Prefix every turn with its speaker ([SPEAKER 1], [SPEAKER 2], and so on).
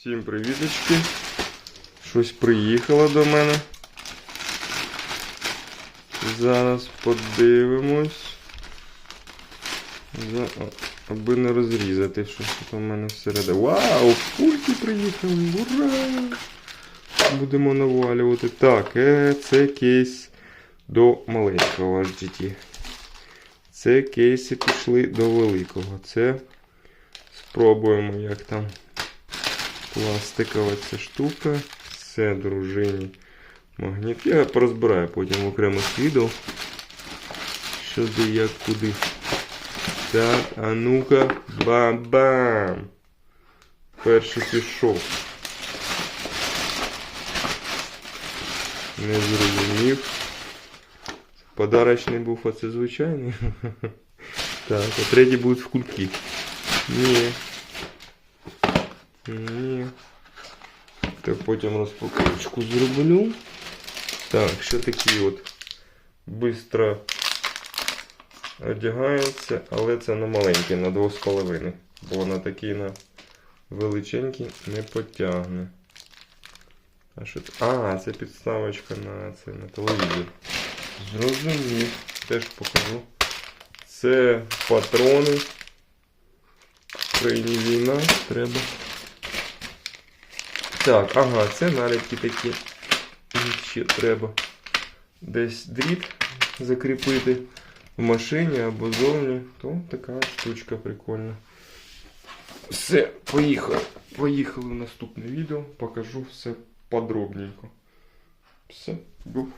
[SPEAKER 1] Всім привіточки. Щось приїхало до мене. Зараз подивимось. За... Аби не розрізати, що тут у мене всередині. Вау! Кульки приїхали! Ура! Будемо навалювати. Так, е, це кейс до маленького HGT. Це кейси пішли до великого. Це спробуємо, як там пластикова ця штука. Це дружині магніт. Я порозбираю потім в окремих відео. Що де як куди. Так, а ну-ка, бам-бам! Перший пішов. Не зрозумів. Подарочний був, а це звичайний. Так, а третій будуть в кульки. Ні. Ні. Так, потім розпаковочку зроблю. Так, ще такі от бистро одягається, але це на маленький, на 2,5. Бо на такий на величенький не потягне. А що це? А, це підставочка на це на телевізор. Зрозумів. Теж покажу. Це патрони. В країні війна треба. Так, ага, це наліпки такі. Ще треба десь дріт закріпити в машині або зовні. То така штучка прикольна. Все, поїхали. Поїхали в наступне відео. Покажу все подробненько. Все, був.